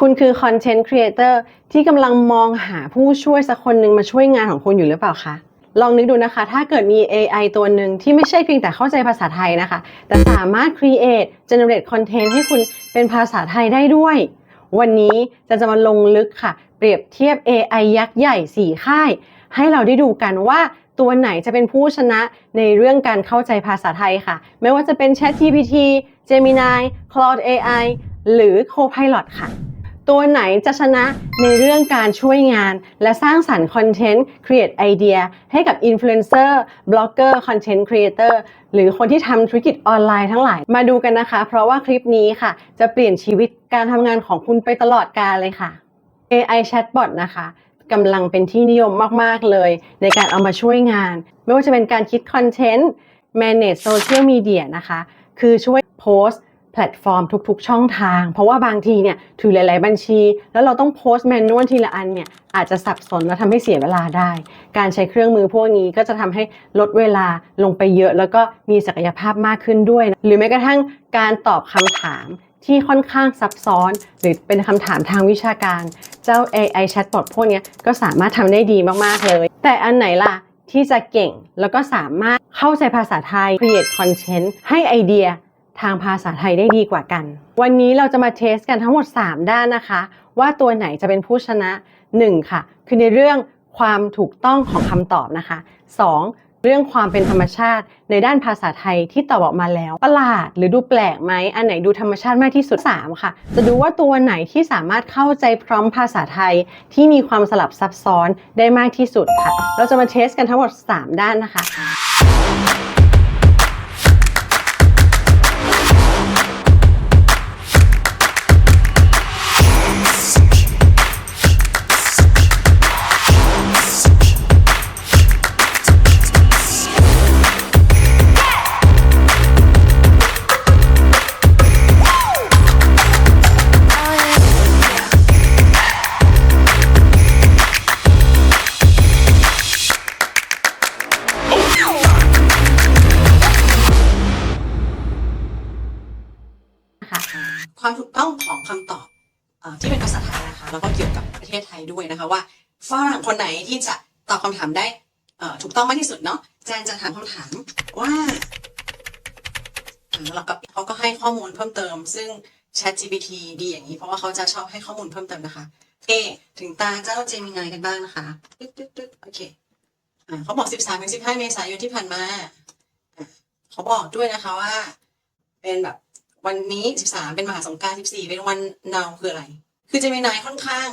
คุณคือคอนเทนต์ครีเอเตอร์ที่กำลังมองหาผู้ช่วยสักคนหนึ่งมาช่วยงานของคุณอยู่หรือเปล่าคะ ลองนึกดูนะคะ ถ้าเกิดมี AI ตัวหนึ่งที่ไม่ใช่เพียงแต่เข้าใจภาษาไทยนะคะ แต่สามารถ create generate content ให้คุณเป็นภาษาไทยได้ด้วย วันนี้จะจะมาลงลึกค่ะ เปรียบเทียบ AI ยักษ์ใหญ่ 4 ค่าย ให้เราได้ดูกันว่าตัวไหนจะเป็นผู้ชนะในเรื่องการเข้าใจภาษาไทยค่ะ ไม่ว่าจะเป็น ChatGPT Gemini Claude AI หรือ Copilot ค่ะ ตัวไหนจะชนะในเรื่องการช่วยงาน และสร้างสรรค์คอนเทนต์ create ไอเดียให้กับอินฟลูเอนเซอร์บล็อกเกอร์คอนเทนต์ครีเอเตอร์หรือคนที่ทำธุรกิจออนไลน์ทั้งหลายมาดูกันนะคะ เพราะว่าคลิปนี้ค่ะ จะเปลี่ยนชีวิตการทำงานของคุณไปตลอดกาลเลยค่ะ AI Chatbot นะคะกำลังเป็นที่นิยมมาก ๆ เลย ในการเอามาช่วยงาน ไม่ว่าจะเป็นการคิดคอนเทนต์ manage social media นะคะ คือช่วยโพสต์ พลตฟอร์มทุกๆ ช่องทาง เพราะว่าบางทีเนี่ยถือหลาย ๆ บัญชี แล้วเราต้องโพสต์แมนนวลทีละอันเนี่ยอาจจะสับสนและทำให้เสียเวลาได้ การใช้เครื่องมือพวกนี้ก็จะทำให้ลดเวลาลงไปเยอะ แล้วก็มีศักยภาพมากขึ้นด้วยนะหรือแม้กระทั่งการตอบคำถามที่ค่อนข้างซับซ้อน หรือเป็นคำถามทางวิชาการ เจ้า AI Chatbot พวกนี้ก็สามารถทำได้ดีมากๆเลย แต่อันไหนล่ะที่จะเก่งแล้วก็สามารถเข้าใจภาษาไทย create content ให้ไอเดีย ทางภาษาไทยได้ดีกว่ากัน วันนี้เราจะมาเทสกันทั้งหมด 3 ด้านนะคะ ว่าตัวไหนจะเป็นผู้ชนะ 1. ค่ะ คือในเรื่องความถูกต้องของคำตอบนะคะ 2. เรื่องความเป็นธรรมชาติ ในด้านภาษาไทยที่ตอบออกมาแล้ว ประหลาดหรือดูแปลกไหมอันไหนดูธรรมชาติมากที่สุด 3. ค่ะ จะดูว่าตัวไหนที่สามารถเข้าใจพร้อมภาษาไทยที่มีความสลับซับซ้อนได้มากที่สุดค่ะ เราจะมาเทสกันทั้งหมด 3 ด้านนะคะ ตอบคำถาได้ถูกต้องมากที่สุดเนาะแจนจะถามคำถามว่าอ่าแล้วก็เขาก็ให้ข้อมูลเพิ่มเติม ซึ่ง ChatGPT ดีอย่างนี้ เพราะว่าเขาจะชอบให้ข้อมูลเพิ่มเติมนะคะเอถึงตาเจ้าเจมินายกันบ้างนะคะตึ๊ดตึ๊ดตึ๊ดโอเคอเขาบอก 13ถึง15 เมษายนที่ผ่านมา เขาบอกด้วยนะคะว่า เป็นแบบวันนี้ 13 เป็นมหาสงกรานต์14 เป็นวันนาวคืออะไร คือจะมีนายค่อนข้าง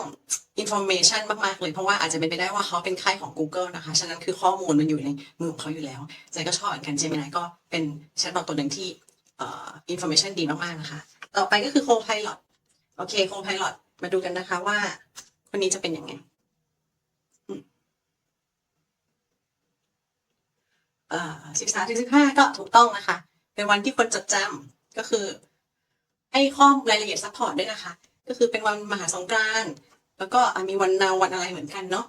อินโฟ a มชันมากๆเลย เพราะว่าอาจจะเป็นไปได้ว่าเขาเป็นค่ายของ Google นะคะ ฉะนั้นคือข้อมูลมันอยู่ในมือของเขาอยู่แล้วเจก็ชอบเหมือนกันเจมินายก็เป็นแชทบอทตัวหนึ่งที่อินโฟ a มชันดีมากๆนะคะ ต่อไปก็คือ Copilot โอเค Copilot มาดูกันนะคะว่าคนนี้จะเป็นยังไงอืมเอ่อ13ถึง15ก็ถูกต้องนะคะ เป็นวันที่คนจดจำก็คือให้ข้อมูลรายละเอียดซัพพอร์ตด้วยนะคะ ก็คือเป็นวันมหาสงกรานต์แล้วก็มีวันนาวันอะไรเหมือนกันเนาะ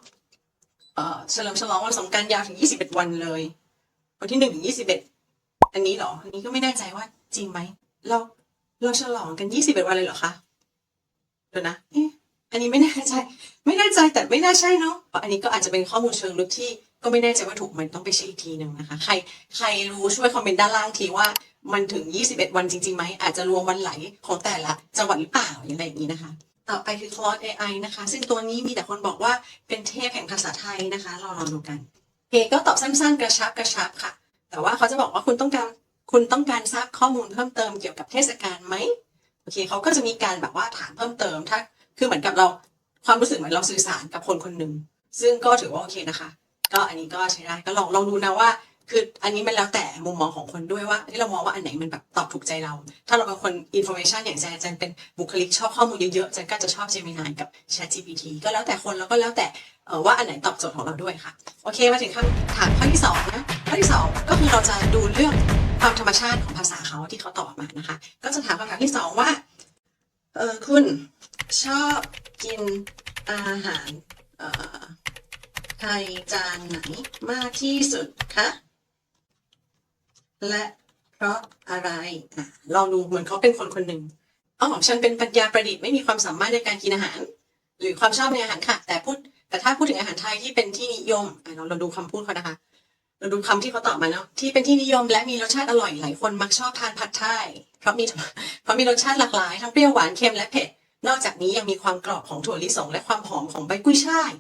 เอ่อฉลิมฉลองวันสงกรานต์ยาวถึง 21 วันเลย วันที่1ถึง21 อันนี้เหรอ อันนี้ก็ไม่แน่ใจว่าจริงไหม เราเราฉลองกัน 21 วันเลยเหรอคะเดี๋ยวนะอันนี้ไม่แน่ใจ ไม่แน่ใจแต่ไม่น่าใช่เนาะ อันนี้ก็อาจจะเป็นข้อมูลเชิงลึกที่ก็ไม่แน่ใจว่าถูกไหมันต้องไปเช็คอีกทีหนึ่งนะคะ ใครใครรู้ช่วยคอมเมนต์ด้านล่างทีว่า มันถึง 21 วันจริงๆไหมอาจจะรวมวันไหลของแต่ละจังหวัดหรือเปล่าอย่างไรอย่างนี้นะคะ ต่อไปคือ Claude AI นะคะ ซึ่งตัวนี้มีแต่คนบอกว่าเป็นเทพแห่งภาษาไทยนะคะเราลองดูกันเอก็ตอบสั้นๆ กระชับกระชับค่ะ แต่ว่าเขาจะบอกว่าคุณต้องการคุณต้องการทราบข้อมูลเพิ่มเติมเกี่ยวกับเทศกาลไหมโอเคเขาก็จะมีการแบบว่าถามเพิ่มเติมถ้าคือเหมือนกับเราความรู้สึกเหมือนเราสื่อสารกับคนคนหนึ่งซึ่งก็ถือว่าโอเคนะคะ ก็อันนี้ก็ใช้ได้ก็ลองลองดูนะว่า คืออันนี้มันแล้วแต่มุมมองของคนด้วยว่าที่เรามองว่าอันไหนมันแบบตอบถูกใจเรา ถ้าเราเป็นคนอินโฟ a t ชันอย่างแจนแจนเป็นบุคลิกชอบข้อมูลเยอะๆแจนก็จะชอบ Gemini กับ Chat GPT ก็แล้วแต่คนแล้วก็แล้วแต่ว่าอันไหนตอบโจทย์ของเราด้วยค่ะ โอเคมาถึงคำถามข้อที่สองนะข้อที่สองก็คือเราจะดูเรื่องความธรรมชาติของภาษาเขาที่เขาตอบมานะคะ ก็จะถามคำถามที่สองว่าเออคุณชอบกินอาหารไทยจานไหนมากที่สุดคะ และเพราะอะไรอะลองดูเหมือนเขาเป็นคนคนหนึ่งโอ๋อฉันเป็นปัญญาประดิษฐ์ไม่มีความสามารถในการกินอาหาร หรือความชอบในอาหารค่ะ แต่พูดแต่ถ้าพูดถึงอาหารไทยที่เป็นที่นิยมอะเราเราดูคำพูดเขานะคะ เราดูคำที่เขาตอบมาเนาะที่เป็นที่นิยมและมีรสชาติอร่อยหลายคนมักชอบทานผัดไทยเพราะมีเพราะมีรสชาติหลากหลายทั้งเปรี้ยวหวานเค็มและเผ็ดนอกจากนี้ยังมีความกรอบของถั่วลิสงและความหอมของใบกุ้ยช่าย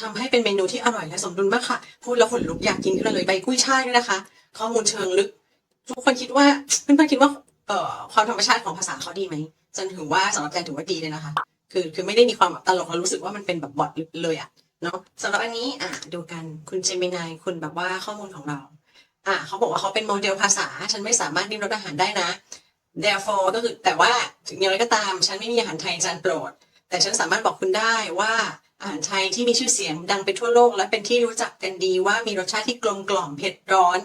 ทำให้เป็นเมนูที่อร่อยและสมดุลมากค่ะ พูดแล้วขนลุกอยากกินขึ้นมาเลยใบกุ้ยช่ายด้วยนะคะ ข้อมูลเชิงลึก ทุกคนคิดว่าเพื่อนๆคิดว่าเอ่อความธรรมชาติของภาษาเขาดีไหมจันถือว่าสำหรับแจนถือว่าดีเลยนะคะ คือคือไม่ได้มีความแบบตลกแล้วรู้สึกว่ามันเป็นแบบบอทเลยอะเนาะสำหรับอันนี้อะดูกันคุณเจมินายคุณแบบว่าข้อมูลของเราอะเขาบอกว่าเขาเป็นโมเดลภาษา ฉันไม่สามารถดิ้นรสอาหารได้นะ therefore ก็คือแต่ว่าถึงอย่างไรก็ตาม ฉันไม่มีอาหารไทยจานโปรด แต่ฉันสามารถบอกคุณได้ว่าอาหารไทยที่มีชื่อเสียงดังไปทั่วโลก และเป็นที่รู้จักกันดีว่ามีรสชาติที่กลมกล่อมเผ็ดร้อน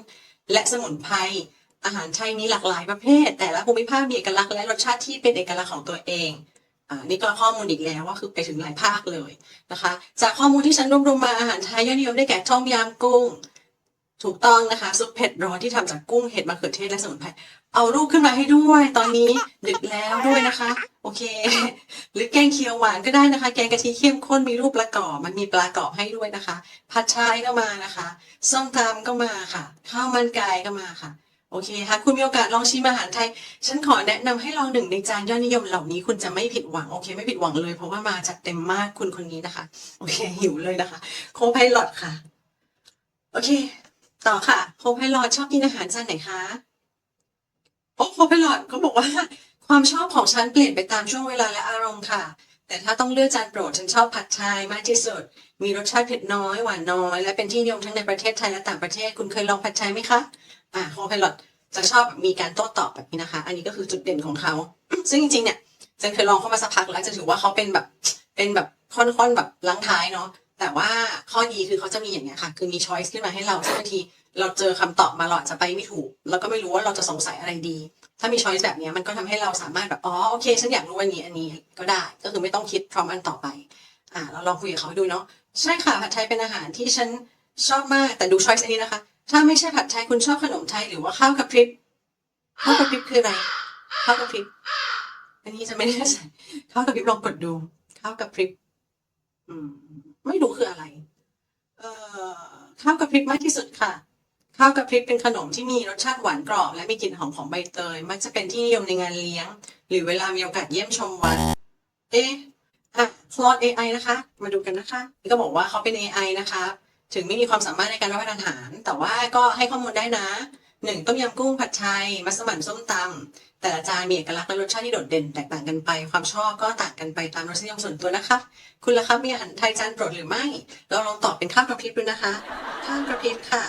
และสมุนไพร อาหารไทยมีหลากหลายประเภท แต่ละภูมิภาคมีเอกลักษณ์และรสชาติที่เป็นเอกลักษณ์ของตัวเองอ่านี่ก็ข้อมูลอีกแล้วว่าคือไปถึงหลายภาคเลยนะคะ จากข้อมูลที่ฉันรวบรวมมาอาหารไทยยอดนิยมได้แก่ต้มยำกุ้ง ถูกต้องนะคะซุปเผ็ดร้อนที่ทำจากกุ้งเห็ดมะเขือเทศและสมุนไพรเอารูปขึ้นมาให้ด้วยตอนนี้ดึกแล้วด้วยนะคะ โอเค หรือแกงเขียวหวานก็ได้นะคะ แกงกะทิเข้มข้นมีรูปปลากรอบมันมีปลากรอบให้ด้วยนะคะผัดชายก็มานะคะส้มตำก็มาค่ะ ข้าวมันไก่ก็มาค่ะ โอเคค่ะคุณมีโอกาสลองชิมอาหารไทย ฉันขอแนะนำให้ลองหนึ่งในจานยอดนิยมเหล่านี้คุณจะไม่ผิดหวังโอเค ไม่ผิดหวังเลย เพราะว่ามาจัดเต็มมากคุณคนนี้นะคะ โอเค หิวเลยนะคะ โคไพลอตค่ะ โอเค ต่อค่ะ โคไพลอตชอบกินอาหารจานไหนคะโอ้โคไพลอตเขาบอกว่า ความชอบของฉันเปลี่ยนไปตามช่วงเวลาและอารมณ์ค่ะ แต่ถ้าต้องเลือกจานโปรดฉันชอบผัดไทยมากที่สุด มีรสชาติเผ็ดน้อยหวานน้อย และเป็นที่นิยมทั้งในประเทศไทยและต่างประเทศ คุณเคยลองผัดไทยไหมคะ อ่าโคไพลอตจะชอบมีการโต้ตอบแบบนี้นะคะ อันนี้ก็คือจุดเด่นของเขา ซึ่งจริงๆเนี่ยจันเคยลองเข้ามาสักพักแล้วจะถือว่าเขาเป็นแบบเป็นแบบค่อนๆแบบลังท้ายเนาะแต่ว่าข้อดีคือเขาจะมีอย่างเงี้ยค่ะ คือมีช้อยส์ขึ้นมาให้เราซึ่งบางทีเราเจอคำตอบมาเรอาจะไปไม่ถูก แล้วก็ไม่รู้ว่าเราจะสงสัยอะไรดี ถ้ามีช้อยส์แบบนี้มันก็ทำให้เราสามารถแบบอ๋อโอเคฉันอยากรู้อันนี้อันนี้ก็ได้ ก็คือไม่ต้องคิดพร้อมอันต่อไป อ่าเราลองคุยกับเขาดูเนาะ ใช่ค่ะผัดไทยเป็นอาหารที่ฉันชอบมากแต่ดูช้อยส์อันนี้นะคะ ถ้าไม่ใช่ผัดไทยคุณชอบขนมไทยหรือว่าข้าวกับพริบข้าวกับพริบคืออะไรข้าวกับพริบอันนี้จะไม่ได้ใส่ข้าวกับพริบลองกดดูข้าวกับพริบอืม ไม่รู้คืออะไร เอ่อข้าวกับพริบมากที่สุดค่ะข้าวกับพริบเป็นขนมที่มีรสชาติหวานกรอบ และมีกลิ่นหอมของใบเตย มักจะเป็นที่นิยมในงานเลี้ยง หรือเวลามีโอกาสเยี่ยมชมวัด เอ๊ะ อะคลอด AI นะคะ มาดูกันนะคะนี่ก็บอกว่าเขาเป็น AI นะคะ ถึงไม่มีความสามารถในการรับประทานอาหาร แต่ว่าก็ให้ข้อมูลได้นะหนึ่งต้มยำกุ้งผัดไทยมัสมั่นส้มตำแต่ละจานมีเอกลักษณ์และรสชาติที่โดดเด่นแตกต่างกันไป ความชอบก็ต่างกันไปตามรสนิยมส่วนตัวนะคะคุณล่ะครับมีอาหารไทยจานโปรดหรือไม่เราลองตอบเป็นข้าวกระพริบดูนะคะข้าวกระพริบค่ะ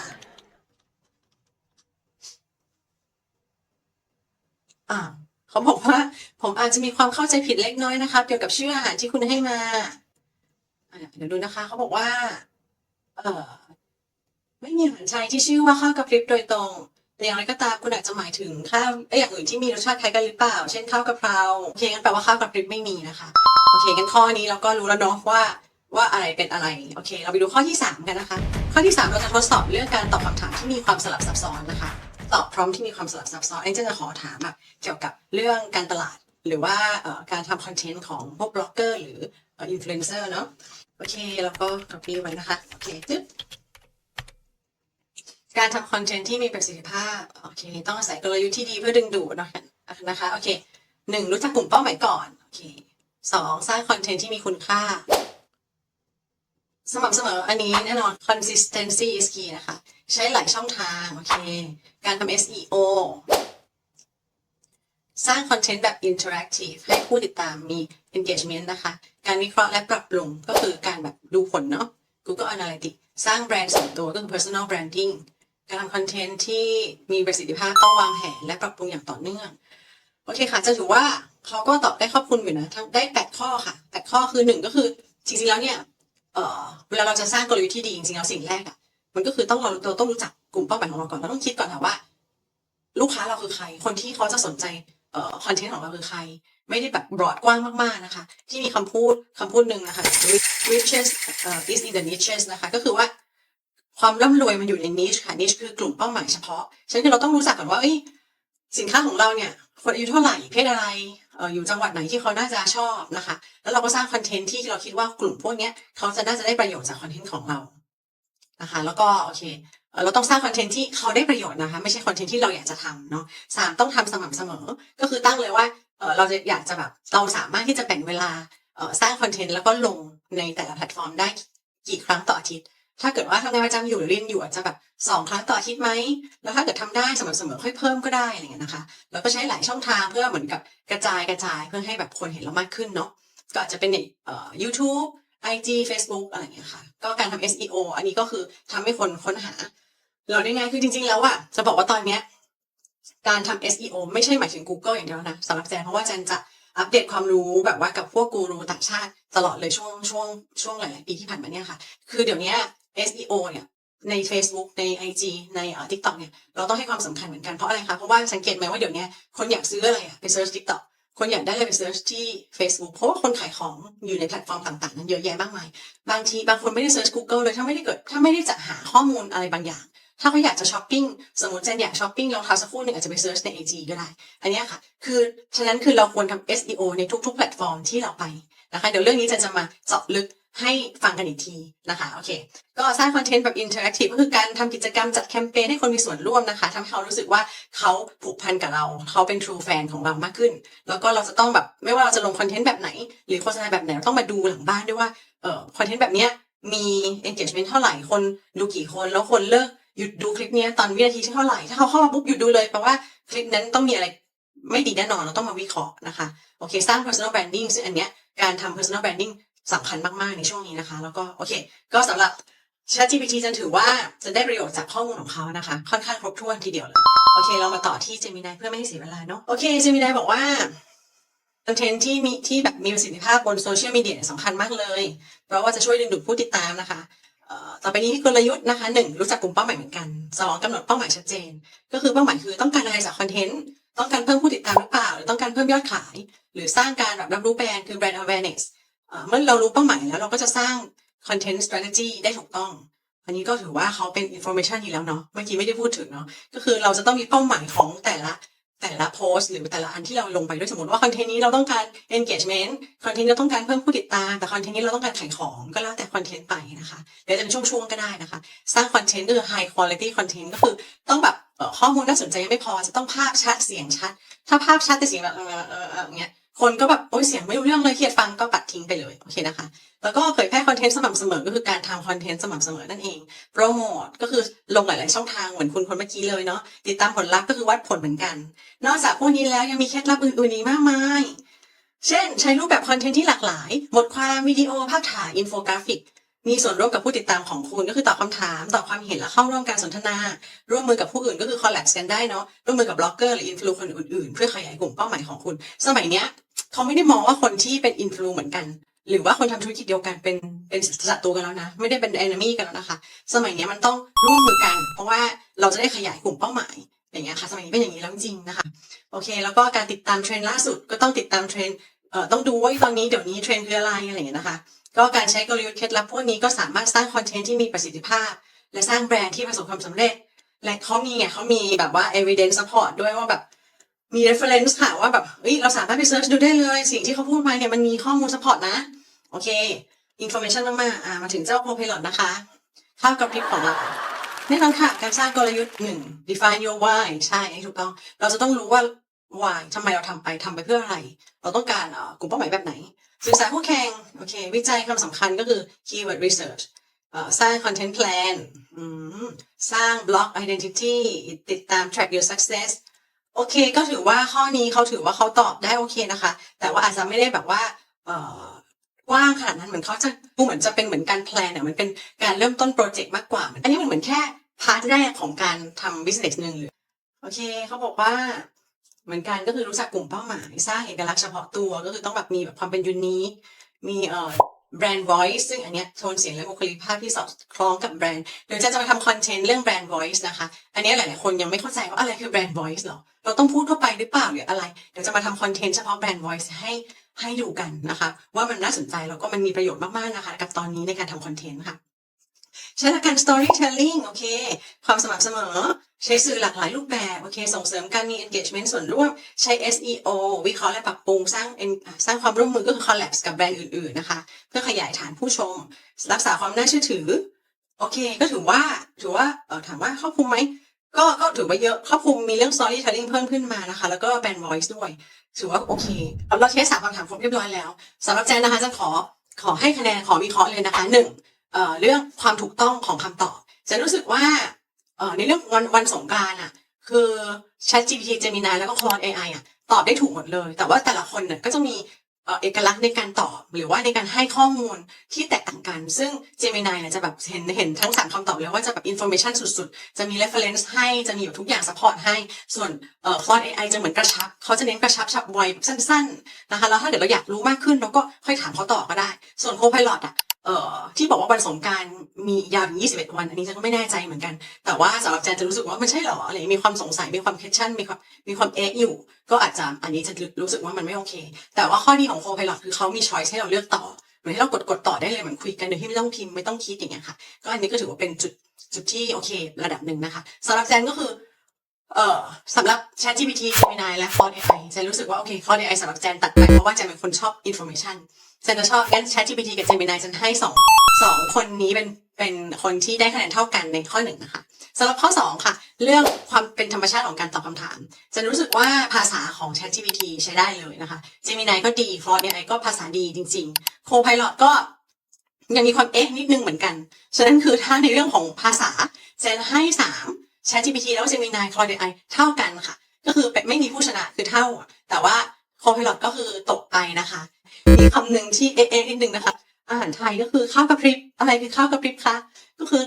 อ่า เขาบอกว่า ผมอาจจะมีความเข้าใจผิดเล็กน้อยนะคะเกี่ยวกับชื่ออาหารที่คุณให้มาเดี๋ยวดูนะคะเขาบอกว่า เออไม่มีอาหารไทยที่ชื่อว่าข้าวกระพริบโดยตรง แต่อย่างไรก็ตามคุณอาจจะหมายถึงข้าวเอ้ยอย่างอื่นที่มีรสชาติคล้ายกันหรือเปล่า เช่นข้าวกะเพราโอเคงั้นแปลว่าข้าวกระพริบไม่มีนะคะโอเคงั้นข้อนี้เราก็รู้แล้วเนาะว่าว่าอะไรเป็นอะไรโอเค เราไปดูข้อที่สามกันนะคะ ข้อที่สามเราจะทดสอบเรื่องการตอบคำถามที่มีความสลับซับซ้อนนะคะ ตอบพร้อมที่มีความสลับซับซ้อนอันนี้จะขอถามแบบเกี่ยวกับเรื่องการตลาด หรือว่าการทำคอนเทนต์ของพวกบล็อกเกอร์หรืออินฟลูเอนเซอร์เนาะโอเคแล้วก็ copy ไว้นะคะโอเคจึ๊บการทำคอนเทนต์ที่มีประสิทธิภาพโอเคต้องอาศัยกลยุทธ์ที่ดีเพื่อดึงดูดนะคะนะคะโอเคหนึ่งรู้จักกลุ่มเป้าหมายก่อนโอเคสองสร้างคอนเทนต์ที่มีคุณค่า สม่ำเสมออันนี้แน่นอน consistency is key นะคะ ใช้หลายช่องทาง โอเค การทำ SEO สร้างคอนเทนต์แบบ interactive ให้ผู้ติดตามมี engagement นะคะ การวิเคราะห์และปรับปรุงก็คือการแบบดูผลเนาะ Google Analytics สร้างแบรนด์ส่วนตัวก็คือ personal branding การทำคอนเทนต์ที่มีประสิทธิภาพต้องวางแผนและปรับปรุงอย่างต่อเนื่อง โอเคค่ะ จะถือว่าเขาก็ตอบได้ครอบคลุมอยู่นะ ได้แปดข้อค่ะแปดข้อคือหนึ่งก็คือจริงๆแล้วเนี่ย เอ่อเวลาเราจะสร้างกลยุทธ์ที่ดีจริงๆแล้วสิ่งแรกอะมันก็คือต้องเราเราต้องรู้จักกลุ่มเป้าหมายของเราก่อนเราต้องคิดก่อนค่ะว่า ลูกค้าเราคือใคร คนที่เขาจะสนใจเอ่อคอนเทนต์ของเราคือใคร ไม่ได้แบบบรอดกว้างมากๆนะคะ ที่มีคำพูดคำพูดหนึ่งนะคะ riches เอ่อ is in the niches นะคะ ก็คือว่าความร่ำรวยมันอยู่ใน niche ค่ะ niche คือกลุ่มเป้าหมายเฉพาะฉะนั้นเราต้องรู้จักก่อนว่าเอ้ยสินค้าของเราเนี่ยคนอายุเท่าไหร่เพศอะไร อ่ออยู่จังหวัดไหนที่เขาน่าจะชอบนะคะ แล้วเราก็สร้างคอนเทนต์ที่เราคิดว่ากลุ่มพวกนี้เขาจะน่าจะได้ประโยชน์จากคอนเทนต์ของเรานะคะ แล้วก็โอเคเราต้องสร้างคอนเทนต์ที่เขาได้ประโยชน์นะคะ ไม่ใช่คอนเทนต์ที่เราอยากจะทำเนาะสามต้องทำสม่ำเสมอ ก็คือตั้งเลยว่าเออเราจะอยากจะแบบเราสามารถที่จะแบ่งเวลาสร้างคอนเทนต์แล้วก็ลงในแต่ละแพลตฟอร์มได้กี่ครั้งต่ออาทิตย์ ถ้าเกิดว่าทำงานประจำอยู่หรือเรียนอยู่อาจจะแบบสองครั้งต่ออาทิตย์ไหมแล้วถ้าเกิดทำได้สม่ำเสมอค่อยเพิ่มก็ได้อะไรเงี้ยนะคะแล้วก็ใช้หลายช่องทางเพื่อเหมือนกับกระจายกระจายเพื่อให้แบบคนเห็นเรามากขึ้นเนาะก็อาจจะเป็นในเอ่อ YouTube IG Facebook อะไรเงี้ยค่ะ ก็การทำ SEO อันนี้ก็คือทำให้คนค้นหา เราได้ง่ายคือจริง ๆ แล้วอะจะบอกว่าตอนเนี้ยการทำ SEO ไม่ใช่หมายถึง Google อย่างเดียวนะสำหรับแจนเพราะว่าแจนจะอัปเดตความรู้แบบว่ากับพวกกูรูต่างชาติตลอดเลยช่วงช่วงช่วงหลายๆปีที่ผ่านมาเนี่ยค่ะ คือเดี๋ยวนี้ SEO เนี่ยใน Facebook ใน IG ในเอ่อ TikTok เนี่ยเราต้องให้ความสำคัญเหมือนกันเพราะอะไรคะเพราะว่าสังเกตไหมว่าเดี๋ยวนี้คนอยากซื้ออะไรอะไปเซิร์ช TikTok คนอยากได้อะไรไปเซิร์ชที่ Facebook เพราะว่าคนขายของอยู่ในแพลตฟอร์มต่างๆ นั้นเยอะแยะมากมาย บางทีบางคนไม่ได้เซิร์ช Google เลยถ้าไม่ได้เกิด ถ้าไม่ได้จะหาข้อมูลอะไรบางอย่าง ถ้าเขาอยากจะช้อปปิ้งสมมติเจนอยากช้อปปิ้งรองเท้าสักคู่หนึ่งอาจจะไปเซิร์ชใน IG ก็ได้ อันนี้ค่ะ คือฉะนั้นคือเราควรทำ SEO ในทุกๆ แพลตฟอร์มที่เราไปนะคะเดี๋ยวเรื่องนี้เจนจะมาเจาะลึก ให้ฟังกันอีกทีนะคะโอเค ก็สร้างคอนเทนต์แบบอินเทอร์แอคทีฟก็คือการทำกิจกรรมจัดแคมเปญให้คนมีส่วนร่วมนะคะทำให้เขารู้สึกว่าเขาผูกพันกับเรา เขาเป็น true fan ของเรามากขึ้น แล้วก็เราจะต้องแบบไม่ว่าเราจะลงคอนเทนต์แบบไหน หรือโฆษณาแบบไหนเราต้องมาดูหลังบ้านด้วยว่าเอ่อคอนเทนต์แบบเนี้ยมี engagement เท่าไหร่คนดูกี่คนแล้วคนเลิกหยุดดูคลิปนี้ตอนวินาทีที่เท่าไหร่ถ้าเขาเข้ามาปุ๊บหยุดดูเลยแปลว่าคลิปนั้นต้องมีอะไรไม่ดีแน่นอนเราต้องมาวิเคราะห์นะคะโอเค สร้าง personal branding ซึ่งอันเนี้ยการทำ personal branding สำคัญมากๆในช่วงนี้นะคะ แล้วก็โอเค ก็สำหรับ ChatGPT จะถือว่าจะได้ประโยชน์จากข้อมูลของเขานะคะ ค่อนข้างครบถ้วนทีเดียวเลย โอเค เรามาต่อที่ Gemini เพื่อไม่ให้เสียเวลาเนาะโอเค Gemini บอกว่าคอนเทนต์ที่มีที่แบบมีประสิทธิภาพบนโซเชียลมีเดียสำคัญมากเลย เพราะว่าจะช่วยดึงดูดผู้ติดตามนะคะต่อไปนี้กลยุทธ์นะคะหนึ่งรู้จักกลุ่มเป้าหมายเหมือนกันสองกำหนดเป้าหมายชัดเจน ก็คือเป้าหมายคือต้องการอะไรจากคอนเทนต์ต้องการเพิ่มผู้ติดตามหรือเปล่า หรือต้องการเพิ่มยอดขาย หรือสร้างการแบบรับรู้แบรนด์คือ brand awareness เมื่อเรารู้เป้าหมายแล้วเราก็จะสร้าง content strategy ได้ถูกต้อง อันนี้ก็ถือว่าเขาเป็น information อยู่แล้วเนาะเมื่อกี้ไม่ได้พูดถึงเนาะก็คือเราจะต้องมีเป้าหมายของแต่ละแต่ละโพสต์หรือแต่ละอันที่เราลงไปด้วยสมมติว่าคอนเทนต์นี้เราต้องการ engagement คอนเทนต์เราต้องการเพิ่มผู้ติดตาม แต่คอนเทนต์นี้เราต้องการขายของก็แล้วแต่คอนเทนต์ไปนะคะเดี๋ยวจะเป็นช่วงๆก็ได้นะคะ สร้างคอนเทนต์ก็คือ high quality content ก็คือต้องแบบข้อมูลน่าสนใจยังไม่พอจะต้องภาพชัดเสียงชัด ถ้าภาพชัดแต่เสียงแบบเออเออเงี้ย คนก็แบบโอ้ยเสียงไม่รู้เรื่องเลยเครียดฟังก็ปัดทิ้งไปเลยโอเคนะคะ แล้วก็เผยแพร่คอนเทนต์สม่ำเสมอก็คือการทำคอนเทนต์สม่ำเสมอนั่นเองโปรโมทก็คือลงหลาย ๆ ช่องทางเหมือนคุณคนเมื่อกี้เลยเนาะติดตามผลลัพธ์ก็คือวัดผลเหมือนกัน นอกจากพวกนี้แล้วยังมีเคล็ดลับอื่นๆอีกมากมาย เช่น ใช้รูปแบบคอนเทนต์ที่หลากหลาย บทความวิดีโอภาพถ่ายอินโฟกราฟิก มีส่วนร่วมกับผู้ติดตามของคุณก็คือตอบคำถามตอบความเห็นและเข้าร่วมการสนทนา ร่วมมือกับผู้อื่นก็คือคอลแลบกันได้เนาะร่วมมือกับบล็อกเกอร์หรืออินฟลูคนอื่นๆ เพื่อขยายกลุ่มเป้าหมายของคุณ สมัยเนี้ยเขาไม่ได้มองว่าคนที่เป็นอินฟลูเหมือนกัน หรือว่าคนทำธุรกิจเดียวกันเป็นเป็นศัตรูกันแล้วนะ ไม่ได้เป็น enemy กันแล้วนะคะ สมัยนี้มันต้องร่วมมือกัน เพราะว่าเราจะได้ขยายกลุ่มเป้าหมายอย่างเงี้ยค่ะสมัยนี้เป็นอย่างนี้แล้วจริงนะคะโอเค แล้วก็การติดตามเทรนด์ล่าสุดก็ต้องติดตามเทรนด์เอ่อต้องดูว่าตอนนี้เดี๋ยวนี้เทรนด์คืออะไรอะไรอย่างเงี้ยนะคะ ก็การใช้กลยุทธ์เคล็ดลับพวกนี้ก็สามารถสร้างคอนเทนต์ที่มีประสิทธิภาพ และสร้างแบรนด์ที่ประสบความสำเร็จ และเขามีไงเขามีแบบว่า evidence support ด้วยว่าแบบมี reference ค่ะว่าแบบเฮ้ยเราสามารถไปเซิร์ชดูได้เลย สิ่งที่เขาพูดมาเนี่ยมันมีข้อมูล support นะ โอเค information มากๆอ่ามาถึงเจ้า Copilot นะคะข้าวกับพริบของเราแน่นอนค่ะ การสร้างกลยุทธ์หนึ่ง define your why ใช่ถูกต้อง เราจะต้องรู้ว่า why ทำไมเราทำไปทำไปเพื่ออะไร เราต้องการกลุ่มเป้าหมายแบบไหน ศึกษาคู่แข่งโอเค วิจัยคำสำคัญก็คือ keyword research สร้าง content plan สร้าง blog identity ติดตาม track your success โอเค ก็ถือว่าข้อนี้เขาถือว่าเขาตอบได้โอเคนะคะ แต่ว่าอาจจะไม่ได้แบบว่าเอ่อกว้างขนาดนั้นเหมือนเขาจะดูเหมือนจะเป็นเหมือนการแพลนเนี่ยมันเป็นการเริ่มต้นโปรเจกต์มากกว่า อันนี้มันเหมือนแค่พาร์ทแรกของการทำ business หนึ่งเลยโอเคเขาบอกว่า เหมือนกันก็คือรู้จักกลุ่มเป้าหมาย สร้างเอกลักษณ์เฉพาะตัวก็คือต้องแบบมีแบบความเป็นยูนิคมีเอ่อแบรนด์ voice ซึ่งอันเนี้ยโทนเสียงและบุคลิกภาพที่สอดคล้องกับแบรนด์เดี๋ยวจะจะมาทำคอนเทนต์เรื่องแบรนด์ voice นะคะ อันเนี้ยหลาย ๆ คนยังไม่เข้าใจว่าอะไรคือแบรนด์ voice หรอ เราต้องพูดเข้าไปหรือเปล่าหรืออะไร เดี๋ยวจะมาทำคอนเทนต์เฉพาะแบรนด์ voice ให้ให้ดูกันนะคะ ว่ามันน่าสนใจแล้วก็มันมีประโยชน์มาก ๆ นะคะ กับตอนนี้ในการทำคอนเทนต์ค่ะ ใช้หลักการ storytelling โอเค ความสม่ำเสมอ ใช้สื่อหลากหลายรูปแบบ โอเค ส่งเสริมการมี engagement ส่วนร่วม ใช้ SEO วิเคราะห์และปรับปรุงสร้างสร้างความร่วมมือก็คือ collabs กับแบรนด์อื่นๆ นะคะ เพื่อขยายฐานผู้ชม รักษาความน่าเชื่อถือ โอเค ก็ถือว่า ถือว่า เออถามว่าครอบคลุมไหม ก็ก็ถือว่าเยอะ ครอบคลุมมีเรื่อง storytelling เพิ่มขึ้นมานะคะ แล้วก็แบรนด์ voice ด้วย ถือว่าโอเคเอาเราเทสสามคำถามครบเรียบร้อยแล้วสำหรับแจนนะคะจะขอขอให้คะแนนขอวิเคราะห์เลยนะคะหนึ่ง เเรื่องความถูกต้องของคำตอบจะรู้สึกว่าในเรื่องวันวันสงกรานต์อะ คือ ChatGPT Gemini แล้วก็ Claude AI อะตอบได้ถูกหมดเลย แต่ว่าแต่ละคนเนี่ยก็จะมีเอกลักษณ์ในการตอบหรือว่าในการให้ข้อมูลที่แตกต่างกัน ซึ่ง Gemini เนี่ยจะแบบเห็นเห็นทั้งสามคำตอบเลยว่าจะแบบ information สุดๆ จะมี reference ให้จะมีแบบทุกอย่าง support ให้ ส่วนเอ่อ Claude AI จะเหมือนกระชับ เขาจะเน้นกระชับฉับไวสั้นๆนะคะแล้วถ้าเกิดเราอยากรู้มากขึ้นเราก็ค่อยถามเขาต่อก็ได้ ส่วนโคพาย o t อะเอ่อที่บอก วันสงการมียาวถึง21 วัน อันนี้ฉันก็ไม่แน่ใจเหมือนกัน แต่ว่าสำหรับแจนจะรู้สึกว่ามันใช่หรออะไรมีความสงสัยมีความ question มีความมีความเอ๊ะอยู่ ก็อาจจะอันนี้จะรู้สึกว่ามันไม่โอเค แต่ว่าข้อดีของโคพาย o t คือเขามี choice ให้เราเลือกต่อเหมือนให้เรากดกดต่อได้เลยเหมือนคุยกันโดยที่ไม่ต้องพิมพ์ไม่ต้องคิดอย่างเงี้ยค่ะ ก็อันนี้ก็ถือว่าเป็นจุดจุดที่โอเค ระดับหนึ่งนะคะสำหรับแจนก็คือเอ่อสำหรับ ChatGPT Gemini และ Claude AI เจนรู้สึกว่าโอเค Claude AI สำหรับแจนตัดไปเพราะว่าแจนเป็นคนชอบ information เจนจะชอบงั้น ChatGPT กับ Gemini เจนให้สอง สองคนนี้เป็นเป็นคนที่ได้คะแนนเท่ากันในข้อหนึ่งนะคะสำหรับข้อสองค่ะ เรื่องความเป็นธรรมชาติของการตอบคำถามจนรู้สึกว่าภาษาของ ChatGPT ใช้ได้เลยนะคะ Gemini ก็ดี Claude AI ก็ภาษาดีจริงๆ Copilot ก็ยังมีความเอ๊ะนิดนึงเหมือนกัน ฉะนั้นคือถ้าในเรื่องของภาษาเจนให้สาม ChatGPT แล้ว Gemini Claude AI เท่ากันค่ะ ก็คือไม่มีผู้ชนะคือเท่า แต่ว่า Copilot ก็คือตกไปนะคะ มีคำหนึ่งที่เอ๊ะนิดนึงนะคะ อาหารไทยก็คือข้าวกระพริบอะไรคือข้าวกระพริบคะก็คือ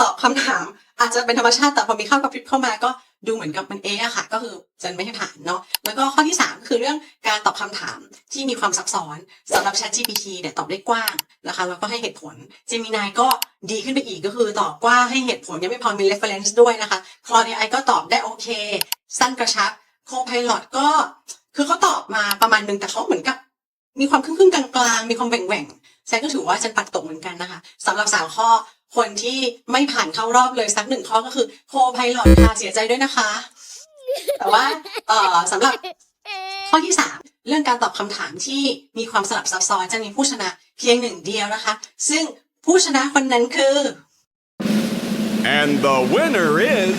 ตอบคำถาม อาจจะเป็นธรรมชาติแต่พอมีข้าวกระพริบเข้ามาก็ดูเหมือนกับมันเอะอะค่ะ ก็คือจะไม่ให้ผ่านเนาะแล้วก็ข้อที่สามคือเรื่องการตอบคำถามที่มีความซับซ้อนสำหรับ ChatGPT เนี่ยตอบได้กว้างนะคะแล้วก็ให้เหตุผล Gemini ก็ดีขึ้นไปอีกก็คือตอบกว้างให้เหตุผลยังไม่พอมี reference ด้วยนะคะ Claude AI ก็ตอบได้โอเค สั้นกระชับ Copilot ก็คือเขาตอบมาประมาณนึงแต่เขาเหมือนกับ มีความครึ่งๆกลางๆ มีความแหว่งๆ ฉันก็ถือว่าฉันปัดตกเหมือนกันนะคะสำหรับสามข้อคนที่ไม่ผ่านเข้ารอบเลยสักหนึ่งข้อก็คือโคไพลอตค่ะเสียใจด้วยนะคะ แต่ว่าเอ่อสำหรับข้อที่สามเรื่องการตอบคำถามที่มีความสลับซับซ้อนจะมีผู้ชนะเพียงหนึ่งเดียวนะคะ ซึ่งผู้ชนะคนนั้นคือ And the winner is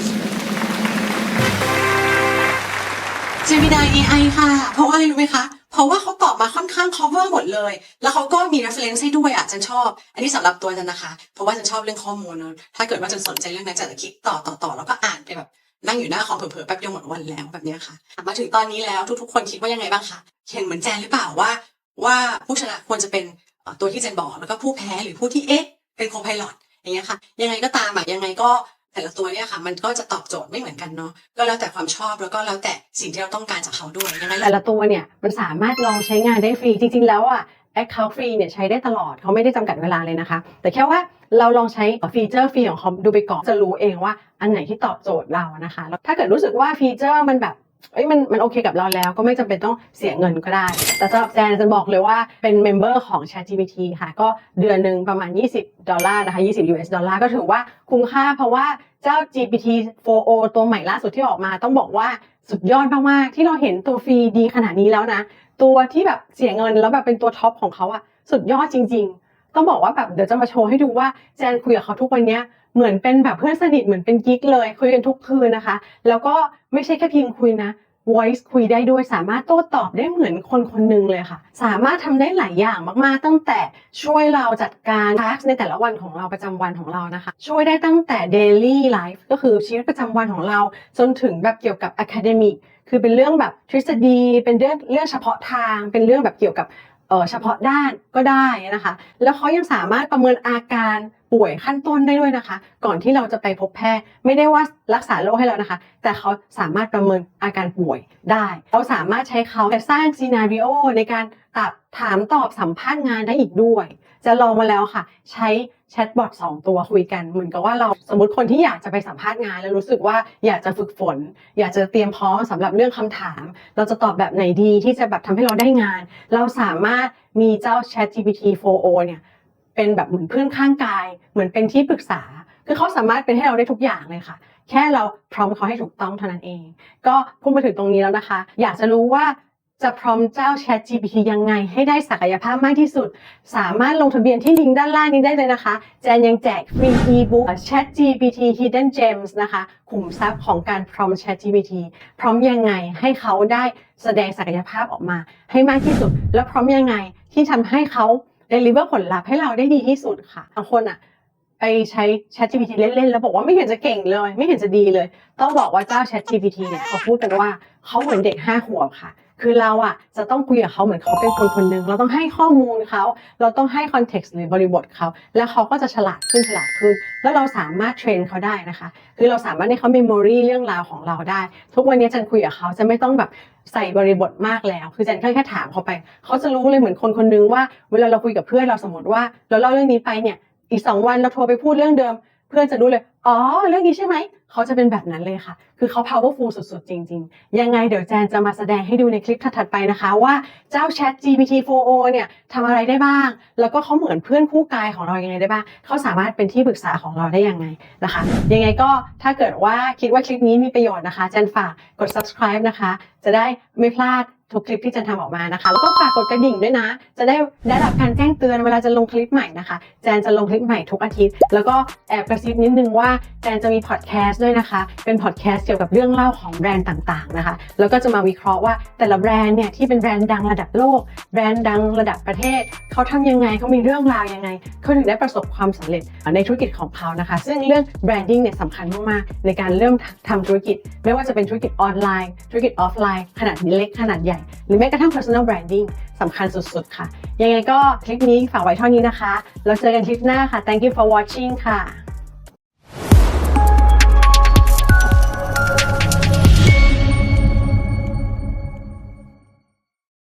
Gemini AI ค่ะ เพราะว่าอะไรรู้ไหมคะ เพราะว่าเขาตอบมาค่อนข้าง cover หมดเลย แล้วเขาก็มี reference ให้ด้วยอะฉันชอบ อันนี้สำหรับตัวฉันนะคะ เพราะว่าฉันชอบเรื่องข้อมูลเนอะถ้าเกิดว่าฉันสนใจเรื่องนั้นจะคิดต่อต่อต่อแล้วก็อ่านไปแบบนั่งอยู่หน้าคอมเผลอๆแป๊บเดียวหมดวันแล้วแบบนี้ค่ะมาถึงตอนนี้แล้วทุกๆ คนคิดว่ายังไงบ้างคะเห็นเหมือนแจนหรือเปล่าว่า ว่าผู้ชนะควรจะเป็นตัวที่เจนบอกแล้วก็ผู้แพ้หรือผู้ที่เอ๊ะเป็นโคไพลอตอย่างเงี้ยค่ะ ยังไงก็ตามอะยังไงก็ แต่ละตัวเนี่ยค่ะ มันก็จะตอบโจทย์ไม่เหมือนกันเนาะก็แล้วแต่ความชอบแล้วก็แล้วแต่สิ่งที่เราต้องการจากเขาด้วยยังไงแต่ละตัวเนี่ยมันสามารถลองใช้งานได้ฟรีจริงๆแล้วอะ Account ฟรีเนี่ยใช้ได้ตลอดเขาไม่ได้จำกัดเวลาเลยนะคะ แต่แค่ว่าเราลองใช้ฟีเจอร์ฟรีของเขาดูไปก่อนจะรู้เองว่าอันไหนที่ตอบโจทย์เรานะคะแล้วถ้าเกิดรู้สึกว่าฟีเจอร์มันแบบ เอ้ยมันมันโอเคกับเราแล้วก็ไม่จำเป็นต้องเสียเงินก็ได้ แต่สำหรับแจนจะบอกเลยว่าเป็นเมมเบอร์ของ ChatGPT ค่ะ ก็เดือนหนึ่งประมาณ 20 ดอลลาร์นะคะ 20 US ดอลลาร์ก็ถือว่าคุ้มค่าเพราะว่าเจ้า GPT 4o ตัวใหม่ล่าสุดที่ออกมาต้องบอกว่าสุดยอดมากๆ ที่เราเห็นตัวฟรีดีขนาดนี้แล้วนะ ตัวที่แบบเสียเงินแล้วแบบเป็นตัวท็อปของเขาอะสุดยอดจริง ๆ ต้องบอกว่าแบบเดี๋ยวจะมาโชว์ให้ดูว่าแจนคุยกับเขาทุกวันเนี้ยเหมือนเป็นแบบเพื่อนสนิทเหมือนเป็นกิ๊กเลยคุยกันทุกคืนนะคะ แล้วก็ไม่ใช่แค่พิมพ์คุยนะ voice คุยได้ด้วยสามารถโต้ตอบได้เหมือนคนคนหนึ่งเลยค่ะ สามารถทำได้หลายอย่างมากๆ ตั้งแต่ช่วยเราจัดการทักในแต่ละวันของเราประจำวันของเรานะคะ ช่วยได้ตั้งแต่ daily life ก็คือชีวิตประจำวันของเรา จนถึงแบบเกี่ยวกับ academic คือเป็นเรื่องแบบทฤษฎี เป็นเรื่องเรื่องเฉพาะทาง เป็นเรื่องแบบเกี่ยวกับ เฉพาะด้านก็ได้นะคะ แล้วเขายังสามารถประเมินอาการป่วยขั้นต้นได้ด้วยนะคะ ก่อนที่เราจะไปพบแพทย์ไม่ได้ว่ารักษาโรคให้เรานะคะ แต่เขาสามารถประเมินอาการป่วยได้เราสามารถใช้เขาสร้างซีนารีโอในการตัดถามตอบสัมภาษณ์งานได้อีกด้วย จะลองมาแล้วค่ะ ใช้แชทบอทสองตัวคุยกัน เหมือนกับว่าเราสมมติคนที่อยากจะไปสัมภาษณ์งาน แล้วรู้สึกว่าอยากจะฝึกฝน อยากจะเตรียมพร้อมสำหรับเรื่องคำถาม เราจะตอบแบบไหนดีที่จะแบบทำให้เราได้งาน เราสามารถมีเจ้า Chat GPT 4o เนี่ยเป็นแบบเหมือนเพื่อนข้างกาย เหมือนเป็นที่ปรึกษา คือเขาสามารถเป็นให้เราได้ทุกอย่างเลยค่ะ แค่เราพร้อมเขาให้ถูกต้องเท่านั้นเอง ก็พูดมาถึงตรงนี้แล้วนะคะ อยากจะรู้ว่า จะพร้อมเจ้า Chat GPT ยังไงให้ได้ศักยภาพมากที่สุด สามารถลงทะเบียนที่ลิงก์ด้านล่างนี้ได้เลยนะคะ แจนยังแจกฟรี e-book Chat GPT Hidden Gems นะคะขุมทรัพย์ของการพร้อม Chat GPT พร้อมยังไงให้เขาได้แสดงศักยภาพออกมา ให้มากที่สุด แล้วพร้อมยังไงที่ทำให้เขา deliver ผลลัพธ์ให้เราได้ดีที่สุดค่ะบางคนอะไปใช้ Chat GPT เล่นๆ แล้วบอกว่าไม่เห็นจะเก่งเลย ไม่เห็นจะดีเลย ต้องบอกว่าเจ้า Chat GPT เนี่ยเขาพูดกันว่าเขาเหมือนเด็กห้าขวบค่ะ คือเราอะจะต้องคุยกับเขาเหมือนเขาเป็นคนคนหนึ่งเราต้องให้ข้อมูลเขา เราต้องให้คอนเท็กซ์หรือบริบทเขา แล้วเขาก็จะฉลาดขึ้นฉลาดขึ้น แล้วเราสามารถเทรนเขาได้นะคะ คือเราสามารถให้เขาเมมโมรีเรื่องราวของเราได้ ทุกวันนี้จันคุยกับเขาจะไม่ต้องแบบใส่บริบทมากแล้ว คือจันแค่แค่ถามเขาไป เขาจะรู้เลยเหมือนคนคนนึงว่า เวลาเราคุยกับเพื่อนเราสมมติว่า เราเล่าเรื่องนี้ไปเนี่ย อีกสองวันเราโทรไปพูดเรื่องเดิม เพื่อนจะรู้เลย อ๋อ เรื่องนี้ใช่ไหม เขาจะเป็นแบบนั้นเลยค่ะ คือเขา powerful สุดๆ จริง ๆ ยังไงเดี๋ยวแจนจะมาแสดงให้ดูในคลิปถัดๆไปนะคะว่าเจ้า Chat GPT 4o เนี่ยทำอะไรได้บ้าง แล้วก็เขาเหมือนเพื่อนคู่กายของเรายังไงได้บ้าง เขาสามารถเป็นที่ปรึกษาของเราได้ยังไงนะคะ ยังไงก็ถ้าเกิดว่าคิดว่าคลิปนี้มีประโยชน์นะคะ แจนฝากกด subscribe นะคะ จะได้ไม่พลาด ทุกคลิปที่จะทำออกมานะคะ แล้วก็ฝากกดกระดิ่งด้วยนะ จะได้ได้รับการแจ้งเตือนเวลาจะลงคลิปใหม่นะคะ แจนจะลงคลิปใหม่ทุกอาทิตย์ แล้วก็แอบกระซิบนิดนึงว่าแจนจะมีพอดแคสต์ด้วยนะคะ เป็นพอดแคสต์เกี่ยวกับเรื่องเล่าของแบรนด์ต่างๆนะคะ แล้วก็จะมาวิเคราะห์ว่าแต่ละแบรนด์เนี่ยที่เป็นแบรนด์ดังระดับโลก แบรนด์ดังระดับประเทศ เขาทำยังไงเขามีเรื่องราวยังไง เขาถึงได้ประสบความสำเร็จในธุรกิจของเขานะคะ ซึ่งเรื่องแบรนดิ้งเนี่ยสำคัญมากๆในการเริ่มทำธุรกิจ ไม่ว่าจะเป็นธุรกิจออนไลน์ ธุรกิจออฟไลน์ ขนาดเล็กขนาดใหญ่หรือแม้กระทั่ง personal branding สำคัญสุดๆ ค่ะ ยังไงก็คลิปนี้ฝากไว้เท่านี้นะคะแล้วเจอกันคลิปหน้าค่ะ thank you for watching ค่ะ